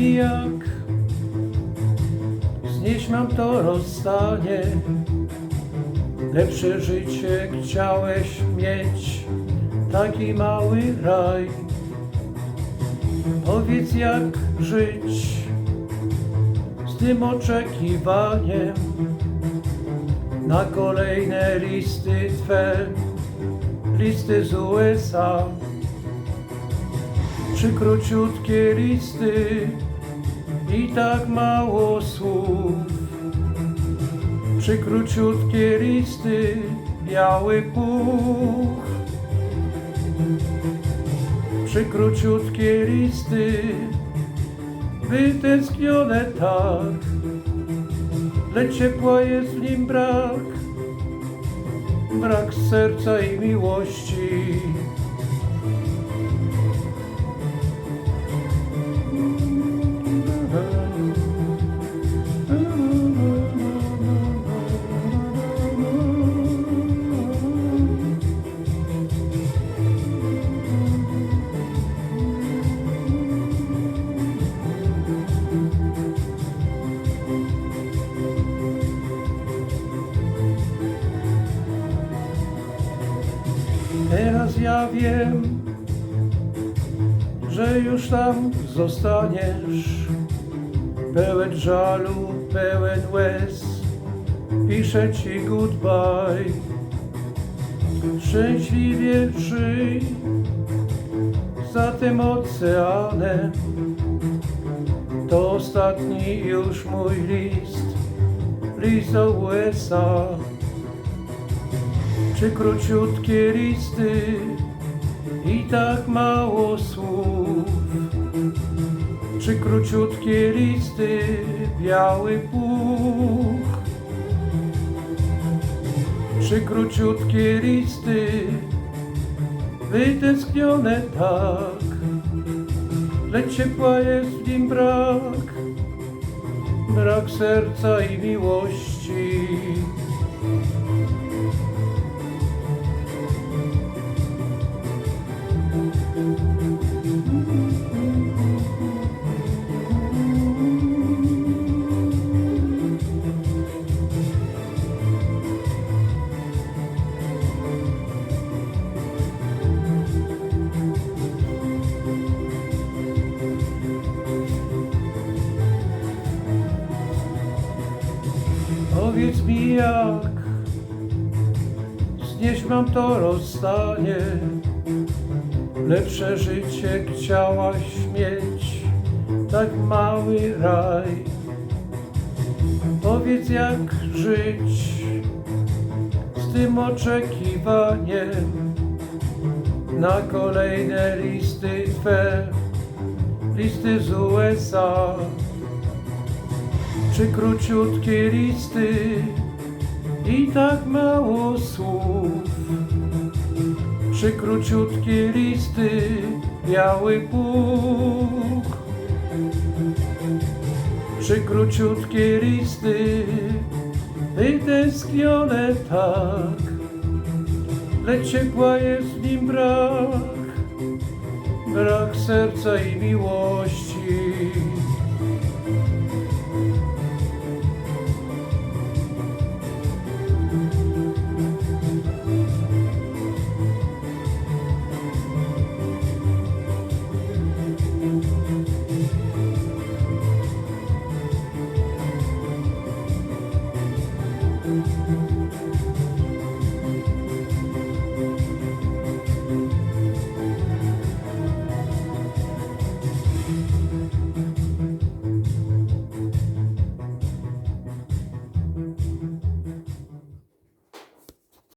Jak znieść mam to rozstanie. Lepsze życie chciałeś mieć Taki mały raj. Powiedz jak żyć Z tym oczekiwaniem. Na kolejne listy Twe Listy z USA Trzy króciutkie listy i tak mało słów. Trzy króciutkie listy, biały puch. Trzy króciutkie listy, wytęsknione tak, lecz ciepła jest w nim brak, brak serca i miłości. Ja wiem, że już tam zostaniesz. Pełen żalu, pełen łez, piszę ci goodbye. Szczęśliwie żyj za tym oceanem. To ostatni już mój list, list do USA. Czy króciutkie listy i tak mało słów? Czy króciutkie listy, biały puch? Czy króciutkie listy, wytęsknione tak, lecz ciepła jest w nim brak, brak serca i miłości. Powiedz mi jak. Znieść mam to rozstanie Lepsze życie chciałaś mieć. Tak mały raj. Powiedz jak żyć Z tym oczekiwaniem. Na kolejne listy Twe Listy z USA czy króciutkie listy i tak mało słów? Czy króciutkie listy, biały puch? Czy króciutkie listy, wytęsknione tak, lecz ciepła jest w nim brak, brak serca i miłości.